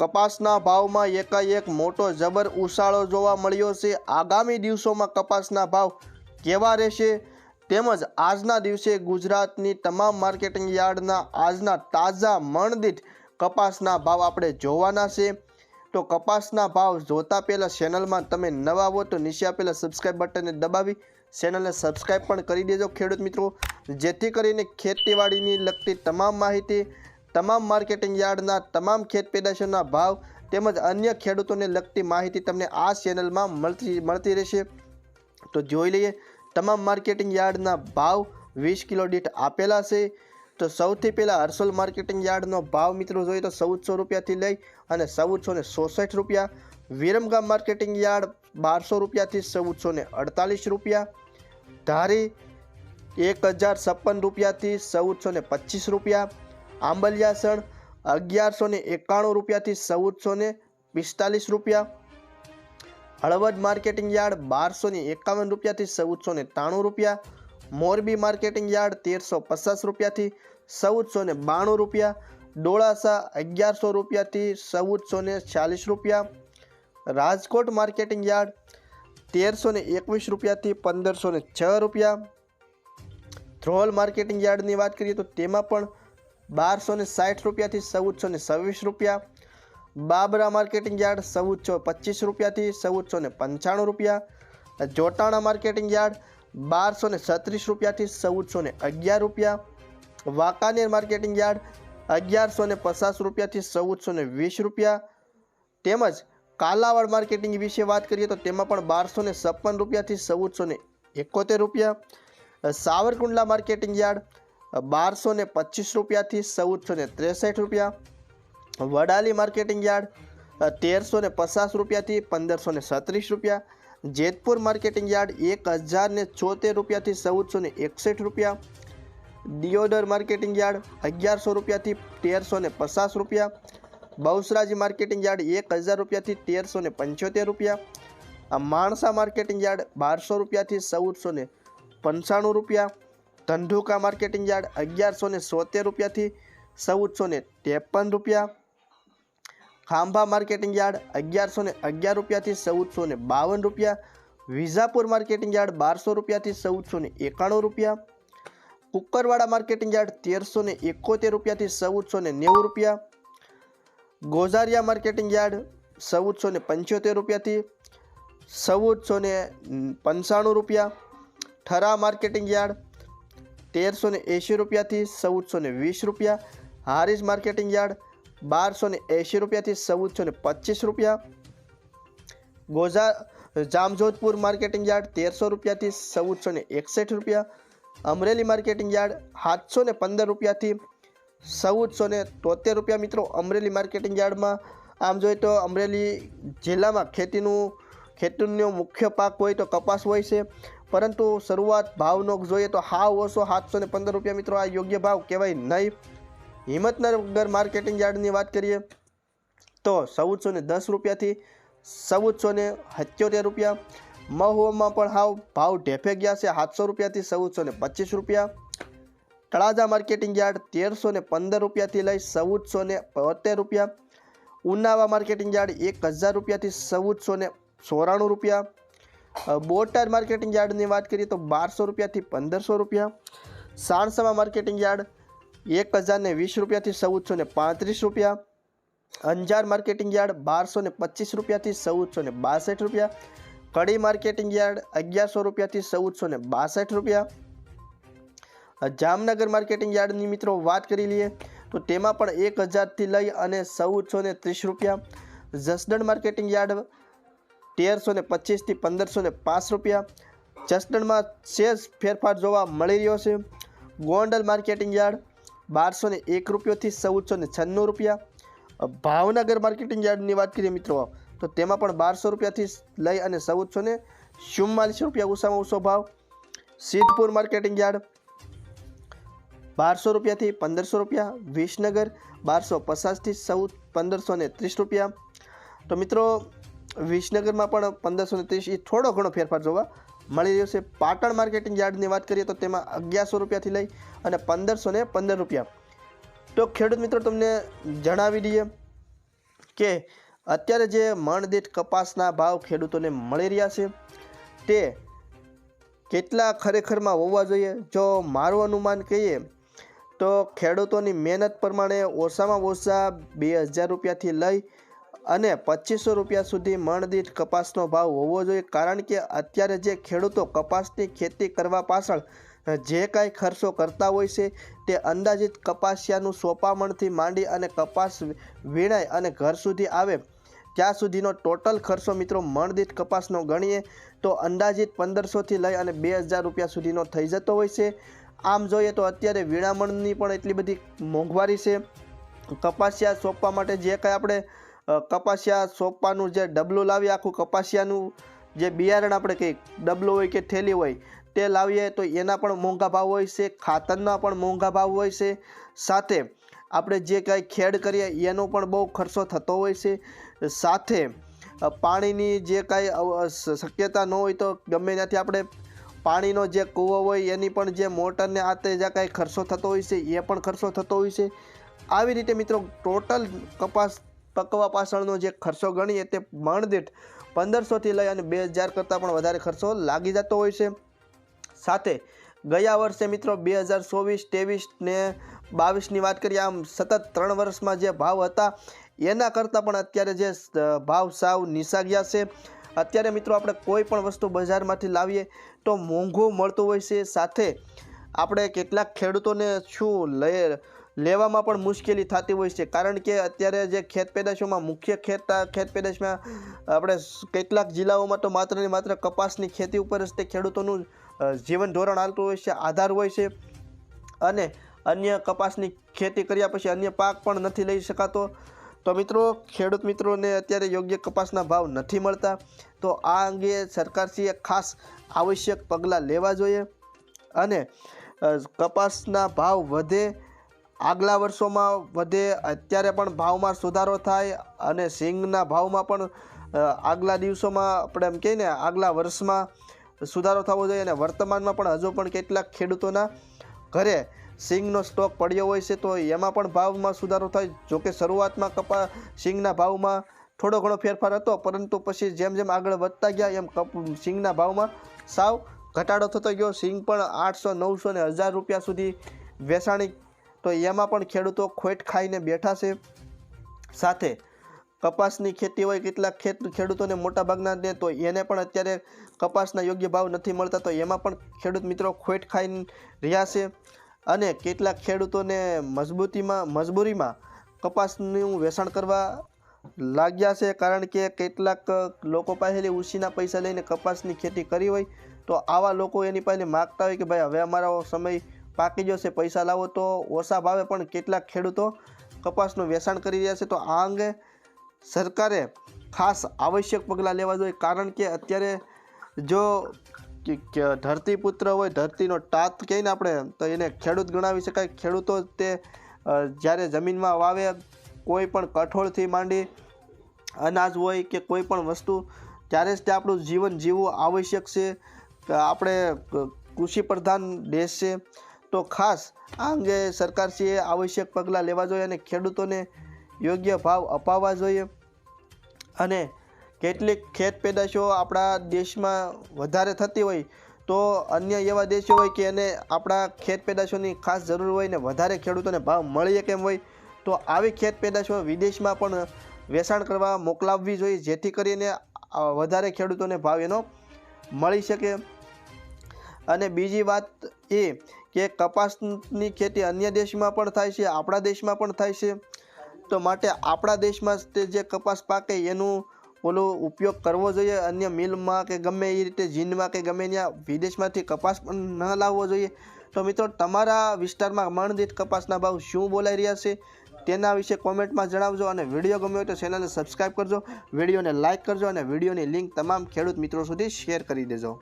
કપાસના ભાવમાં એકાએક મોટો જબર ઉછાળો જોવા મળ્યો છે. આગામી દિવસોમાં કપાસના ભાવ કેવા રહેશે? તેમજ આજના દિવસે ગુજરાતની તમામ માર્કેટિંગ યાર્ડના આજના તાજા મણદીઠ કપાસના ભાવ આપણે જોવાના છે. તો કપાસના ભાવ જોતા પહેલાં ચેનલમાં તમે નવા હો તો નીચે આપેલા સબસ્ક્રાઈબ બટનને દબાવી ચેનલને સબસ્ક્રાઈબ પણ કરી દેજો ખેડૂત મિત્રો. જેથી કરીને ખેતીવાડીની લગતી તમામ માહિતી તમામ માર્કેટિંગ યાર્ડના તમામ ખેત પેદાશોના ભાવ તેમજ અન્ય ખેડૂતોને લગતી માહિતી તમને આ ચેનલમાં મળતી મળતી રહેશે. તો જોઈ લઈએ, તમામ માર્કેટિંગ યાર્ડના ભાવ વીસ કિલો દીઠ આપેલા છે. તો સૌથી પહેલાં હર્ષોલ માર્કેટિંગ યાર્ડનો ભાવ મિત્રો જોઈએ તો ચૌદસો રૂપિયાથી લઈ અને ચૌદસો ને ચોસઠ રૂપિયા. વિરમગામ માર્કેટિંગ યાર્ડ બારસો રૂપિયાથી ચૌદસો ને અડતાલીસ રૂપિયા. ધારી એક હજાર છપ્પન રૂપિયાથી ચૌદસો ને પચીસ રૂપિયા. આંબલિયાસણ અગિયારસો ને એકાણું રૂપિયાથી ચૌદસો ને પિસ્તાલીસ રૂપિયા. હળવદ માર્કેટિંગ યાર્ડ બારસો ને એકાવન રૂપિયાથી ચૌદસો ને ત્રાણું રૂપિયા. મોરબી માર્કેટિંગ યાર્ડ તેરસો પચાસ રૂપિયાથી ચૌદસો ને બાણું રૂપિયા. ડોળાસા અગિયારસો રૂપિયાથી ચૌદસો ને ચાલીસ રૂપિયા. રાજકોટ માર્કેટિંગ યાર્ડ તેરસો ને એકવીસ રૂપિયાથી પંદરસો ને છ રૂપિયા. ધ્રોલ માર્કેટિંગ યાર્ડની વાત કરીએ તો તેમાં પણ બારસો ને સાઠ રૂપિયાથી ચૌદસો ને છવ્વીસ રૂપિયા. બાબરા માર્કેટિંગ યાર્ડ ચૌદસો પચીસ રૂપિયાથી ચૌદસો ને પંચાણું રૂપિયા. જોટાણા માર્કેટિંગ યાર્ડ બારસો ને છત્રીસ રૂપિયાથી ચૌદસો ને અગિયાર રૂપિયા. વાંકાનેર માર્કેટિંગ યાર્ડ અગિયારસો ને પચાસ રૂપિયાથી ચૌદસો ને વીસ રૂપિયા. તેમજ કાલાવાડ માર્કેટિંગ વિશે વાત કરીએ તો તેમાં પણ બારસો ને છપ્પન રૂપિયાથી ચૌદસો ને એકોતેર રૂપિયા. સાવરકુંડલા માર્કેટિંગ યાર્ડ બારસો ને પચીસ રૂપિયાથી ચૌદસો ને ત્રેસઠ રૂપિયા વડાલી માર્કેટિંગ યાર્ડ તેરસો ને પચાસ રૂપિયાથી પંદરસો ને સત્રીસ રૂપિયા જેતપુર માર્કેટિંગ યાર્ડ એક હજાર ને ચોતેર રૂપિયાથી ચૌદસો ને એકસઠ રૂપિયા દિયોદર માર્કેટિંગ યાર્ડ અગિયારસો રૂપિયાથી તેરસો ને પચાસ રૂપિયા બહુસરાજી માર્કેટિંગ યાર્ડ એક હજાર રૂપિયાથી તેરસો ને પંચોતેર રૂપિયા આ માણસા માર્કેટિંગ યાર્ડ બારસો રૂપિયાથી ચૌદસો ને પંચાણું રૂપિયા ધંધુકા માર્કેટિંગ યાર્ડ અગિયારસો ને સોતેર રૂપિયાથી ચૌદસો ને ત્રેપન રૂપિયા. ખાંભા માર્કેટિંગ યાર્ડ અગિયારસો ને અગિયાર રૂપિયાથી ચૌદસો ને બાવન રૂપિયા. વિઝાપુર માર્કેટિંગ યાર્ડ બારસો રૂપિયાથી ચૌદસો ને એકાણું રૂપિયા. કુકરવાડા માર્કેટિંગ યાર્ડ તેરસો ને એકોતેર રૂપિયાથી ચૌદસો ને નેવું રૂપિયા. ગોઝારિયા માર્કેટિંગ યાર્ડ ચૌદસો ને પંચોતેર રૂપિયાથી ચૌદસો ને પંચાણું રૂપિયા. ઠરા માર્કેટિંગ યાર્ડ તેરસો ને એંશી રૂપિયાથી ચૌદસો ને વીસ રૂપિયા. હારીજ માર્કેટિંગ યાર્ડ, બારસો ને એંશી રૂપિયાથી ચૌદસો ને પચીસ રૂપિયા. ગોઝા જામજોધપુર માર્કેટિંગ યાર્ડ, તેરસો રૂપિયાથી ચૌદસો ને એકસઠ રૂપિયા. અમરેલી માર્કેટિંગ યાર્ડ, સાતસો ને પંદર રૂપિયાથી ચૌદસો ને તોતેર રૂપિયા મિત્રો અમરેલી માર્કેટિંગ યાર્ડમાં. આમ જોઈએ તો અમરેલી જિલ્લામાં ખેતીનું ખેતીનો મુખ્ય પાક હોય તો કપાસ હોય છે. પરંતુ શરૂઆત ભાવનો જોઈએ તો હાવ ઓછો સાતસો ને પંદર રૂપિયા મિત્રો આ યોગ્ય ભાવ કહેવાય નહીં. હિંમતનગર માર્કેટિંગ યાર્ડની વાત કરીએ તો ચૌદસો ને દસ રૂપિયાથી ચૌદસો ને સત્યોતેર રૂપિયા. મહુઓમાં પણ હાવ ભાવ ઢેફે ગયા છે સાતસો રૂપિયાથી ચૌદસો ને પચીસ રૂપિયા. તળાજા માર્કેટિંગ યાર્ડ તેરસો ને પંદર રૂપિયાથી લઈ ચૌદસો ને બોતેર રૂપિયા. ઉનાવા માર્કેટિંગ યાર્ડ એક હજાર રૂપિયાથી ચૌદસો ને ચોરાણું રૂપિયા. બોટાદ માર્કેટિંગ યાર્ડની વાત કરીએ તો બારસો રૂપિયાથી પંદરસો રૂપિયા. સાણસામાં માર્કેટિંગ યાર્ડ એક હજારને વીસ રૂપિયાથી ચૌદસો ને પાંત્રીસ રૂપિયા. અંજાર માર્કેટિંગ યાર્ડ બારસો ને પચીસ રૂપિયાથી ચૌદસો ને બાસઠ રૂપિયા. કડી માર્કેટિંગ યાર્ડ અગિયારસો રૂપિયાથી ચૌદસો ને બાસઠ રૂપિયા. જામનગર માર્કેટિંગ યાર્ડની મિત્રો વાત કરી લઈએ તો તેમાં પણ એક હજારથી લઈ અને ચૌદસો ને ત્રીસ રૂપિયા. જસદણ માર્કેટિંગ યાર્ડ તેરસો ને પચીસથી પંદરસો ને પાંચ રૂપિયા. જસદણમાં શેર ફેરફાર જોવા મળી રહ્યો છે. ગોંડલ માર્કેટિંગ યાર્ડ બારસો ને એક રૂપિયોથી ચૌદસો ને છન્નું રૂપિયા. ભાવનગર માર્કેટિંગ યાર્ડની વાત કરીએ મિત્રો, તો તેમાં પણ બારસો રૂપિયાથી લઈ અને ચૌદસો ને ચુમ્માલીસ રૂપિયા ઓછામાં ઓછો ભાવ. સિદ્ધપુર માર્કેટિંગ યાર્ડ બારસો રૂપિયાથી પંદરસો રૂપિયા. વિસનગર બારસો પચાસથી ચૌદ પંદરસો ને ત્રીસ રૂપિયા. તો મિત્રો વિસનગરમાં પણ પંદરસો ને ત્રીસ એ થોડો ઘણો ફેરફાર જોવા મળી રહ્યો છે. પાટણ માર્કેટિંગ યાર્ડની વાત કરીએ તો તેમાં અગિયારસો રૂપિયાથી લઈ અને પંદરસો ને પંદર રૂપિયા. તો ખેડૂત મિત્રો, તમને જણાવી દઈએ કે અત્યારે જે મણદીઠ કપાસના ભાવ ખેડૂતોને મળી રહ્યા છે, તે કેટલા ખરેખરમાં હોવા જોઈએ? જો મારું અનુમાન કહીએ તો ખેડૂતોની મહેનત પ્રમાણે ઓછામાં ઓછા બે હજાર રૂપિયાથી લઈ અને પચીસો રૂપિયા સુધી મણદીઠ કપાસનો ભાવ હોવો જોઈએ, કારણ કે અત્યારે જે ખેડૂતો કપાસની ખેતી કરવા પાછળ જે કાંઈ ખર્ચો કરતા હોય છે, તે અંદાજિત કપાસિયાનું સોપામણથી માંડી અને કપાસ વીણાય અને ઘર સુધી આવે, ત્યાં સુધીનો ટોટલ ખર્ચો મિત્રો મણદીઠ કપાસનો ગણીએ, તો અંદાજિત પંદરસોથી લઈ અને બે હજાર રૂપિયા સુધીનો થઈ જતો હોય છે. આમ જોઈએ તો અત્યારે વીણામણની પણ એટલી બધી મોંઘવારી છે. કપાસિયા સોંપવા માટે જે કાંઈ આપણે કપાસિયા સોંપવાનું જે ડબલું લાવીએ, આખું કપાસિયાનું જે બિયારણ આપણે કંઈક ડબલું હોય કે થેલી હોય, તે લાવીએ તો એના પણ મોંઘા ભાવ હોય છે, ખાતરના પણ મોંઘા ભાવ હોય છે. સાથે આપણે જે કાંઈ ખેડ કરીએ, એનો પણ બહુ ખર્ચો થતો હોય છે. સાથે પાણીની જે કાંઈ શક્યતા ન હોય તો ગમે ત્યાંથી આપણે પાણીનો જે કૂવો હોય, એની પણ જે મોટરને આ જે કાંઈ ખર્ચો થતો હોય છે, એ પણ ખર્ચો થતો હોય છે. આવી રીતે મિત્રો, ટોટલ કપાસ પકવા પાછળનો જે ખર્ચો ગણીએ તે મણદીઠ પંદરસોથી લઈ અને બે હજાર કરતાં પણ વધારે ખર્ચો લાગી જતો હોય છે. સાથે ગયા વર્ષે મિત્રો બે હજાર ચોવીસ, ત્રેવીસ ને બાવીસની વાત કરીએ, આમ સતત ત્રણ વર્ષમાં જે ભાવ હતા, એના કરતાં પણ અત્યારે જે ભાવ સાવ નિશા ગયા છે. અત્યારે મિત્રો આપણે કોઈ પણ વસ્તુ બજારમાંથી લાવીએ તો મોંઘું મળતું હોય છે. સાથે આપણે કેટલાક ખેડૂતોને શું લે લેવામાં પણ મુશ્કેલી થતી હોય છે. કારણ કે અત્યારે જે ખેત પેદાશોમાં મુખ્ય ખેત ખેત પેદાશમાં આપણે કેટલાક જિલ્લાઓમાં તો માત્ર ને માત્ર કપાસની ખેતી ઉપર જ તે ખેડૂતોનું જીવન ધોરણ હાલતું હોય છે, આધાર હોય છે. અને અન્ય કપાસની ખેતી કર્યા પછી અન્ય પાક પણ નથી લઈ શકાતો. તો મિત્રો, ખેડૂત મિત્રોને અત્યારે યોગ્ય કપાસના ભાવ નથી મળતા. તો આ અંગે સરકારશ્રીએ ખાસ આવશ્યક પગલાં લેવા જોઈએ. અને કપાસના ભાવ વધે આગલા વર્ષોમાં વધે, અત્યારે પણ ભાવમાં સુધારો થાય અને સિંગના ભાવમાં પણ આગલા દિવસોમાં આપણે એમ કહીએ ને, આગલા વર્ષમાં સુધારો થવો જોઈએ અને વર્તમાનમાં પણ હજુ પણ કેટલાક ખેડૂતોના ઘરે સિંગનો સ્ટોક પડ્યો હોય છે, તો એમાં પણ ભાવમાં સુધારો થાય. જોકે શરૂઆતમાં કપા, સિંગના ભાવમાં થોડો ઘણો ફેરફાર હતો, પરંતુ પછી જેમ જેમ આગળ વધતા ગયા, એમ કપ, સિંગના ભાવમાં સાવ ઘટાડો થતો ગયો. સિંગ પણ આઠસો, નવસો ને હજાર રૂપિયા સુધી વેચાણી તો એમાં પણ ખેડૂતો ખોટ ખાઈને બેઠા છે. સાથે કપાસની ખેતી હોય, કેટલાક ખેત ખેડૂતોને મોટાભાગના દે, તો એને પણ અત્યારે કપાસના યોગ્ય ભાવ નથી મળતા, તો એમાં પણ ખેડૂત મિત્રો ખોટ ખાઈ રહ્યા છે. અને કેટલાક ખેડૂતોને મજબૂતીમાં, મજબૂરીમાં કપાસનું વેચાણ કરવા લાગ્યા છે, કારણ કે કેટલાક લોકો પાસેથી ઉછીના પૈસા લઈને કપાસની ખેતી કરી હોય, તો આવા લોકો એની પાસે માગતા હોય કે ભાઈ, હવે અમારો સમય પાકી જશે, પૈસા લાવો તો ઓછા ભાવે પણ કેટલાક ખેડૂતો કપાસનું વેચાણ કરી રહ્યા છે. તો આ અંગે સરકારે ખાસ આવશ્યક પગલાં લેવા જોઈએ, કારણ કે અત્યારે જો ધરતીપુત્ર હોય, ધરતીનો ટાત કહીને આપણે, તો એને ખેડૂત ગણાવી શકાય. ખેડૂતો તે જ્યારે જમીનમાં વાવે, કોઈ પણ કઠોળથી માંડી અનાજ હોય કે કોઈ પણ વસ્તુ, ત્યારે જ તે આપણું જીવન જીવવું આવશ્યક છે. આપણે કૃષિ પ્રધાન દેશ છે. તો ખાસ આ અંગે સરકારશ્રીએ આવશ્યક પગલાં લેવા જોઈએ અને ખેડૂતોને યોગ્ય ભાવ અપાવવા જોઈએ. અને કેટલીક ખેત પેદાશો આપણા દેશમાં વધારે થતી હોય તો અન્ય એવા દેશો હોય કે એને આપણા ખેત પેદાશોની ખાસ જરૂર હોય ને વધારે ખેડૂતોને ભાવ મળીએ કેમ હોય, તો આવી ખેત પેદાશો વિદેશમાં પણ વેચાણ કરવા મોકલાવવી જોઈએ, જેથી કરીને વધારે ખેડૂતોને ભાવ એનો મળી શકે. અને બીજી વાત એ કે કપાસની ખેતી અન્ય દેશમાં પણ થાય છે, આપણા દેશમાં પણ થાય છે. તો માટે આપણા દેશમાં તે જે કપાસ પાકે એનું ઓલો ઉપયોગ કરવો જોઈએ, અન્ય મિલમાં કે ગમે એ રીતે જીનમાં કે ગમે ત્યાં વિદેશમાંથી કપાસ પણ ન લાવવો જોઈએ. તો મિત્રો, તમારા વિસ્તારમાં મણદીઠ કપાસના ભાવ શું બોલાઈ રહ્યા છે? તેના વિશે કોમેન્ટમાં જણાવજો અને વીડિયો ગમ્યો હોય તો ચેનલને સબસ્ક્રાઈબ કરજો, વિડીયોને લાઇક કરજો અને વિડીયોની લિંક તમામ ખેડૂત મિત્રો સુધી શેર કરી દેજો.